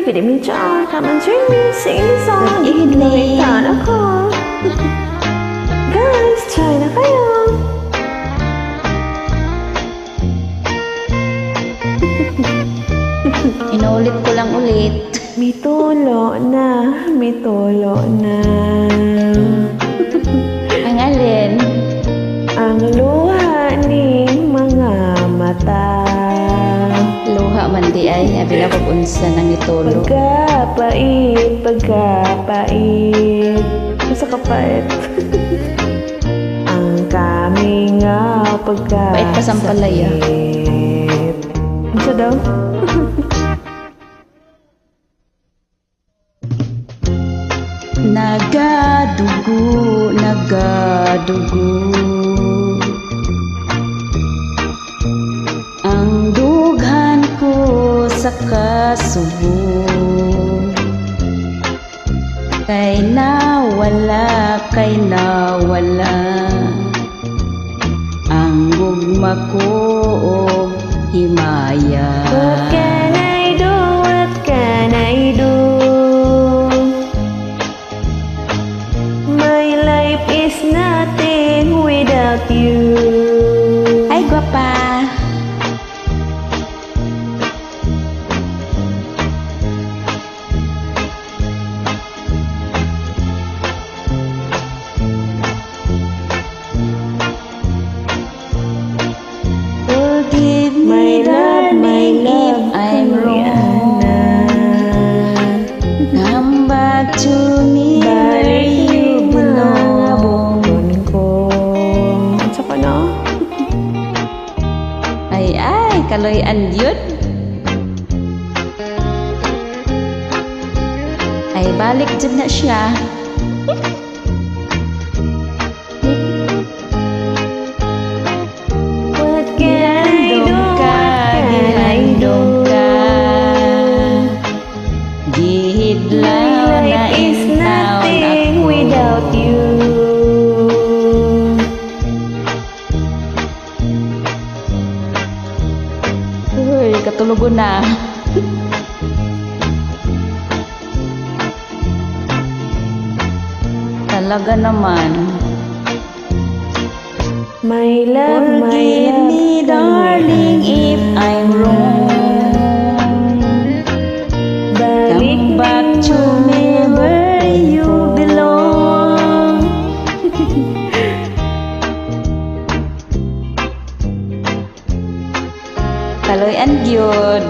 good evening, John. Come and join me, sing the song. Good evening. Itan ako. Guys, try na kayo. Inuulit ko lang ulit. May tulo na, may tulo na. Ang alin? Ang luha ni mga mata. Man di ay. Abi na pag unsa nang itulo. Pagkapait, pagkapait. Masa kapait? Ang kami nga pagkasakit. Pait pa sampalaya. Siya daw? Nagadugo, nagadugo. Sa kasubo. Kay nawala, kay nawala. Ang gugma ko og himaya. What can I? My life is nothing without you. Ay, kaloy andyot. Ay, balik dyan na siya. Katulugon na. Talaga naman. My love, my Forgive love, me, darling, if I'm wrong. Balik Come back to me where you Kaloy and gyud.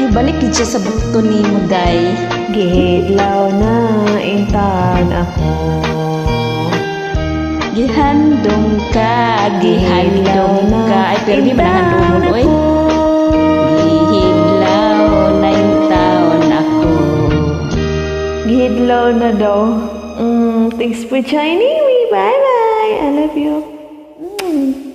Ay, balik gid siya sa bukto ni mo, day. Gihidlaw na intan ako. Gihandong ka, gihandong ka. Ay, pero di manahandong oy. Gihidlaw na yung taon ako. Gihidlaw na daw. Mm, thanks for joining me. Bye-bye. I love you. Mm.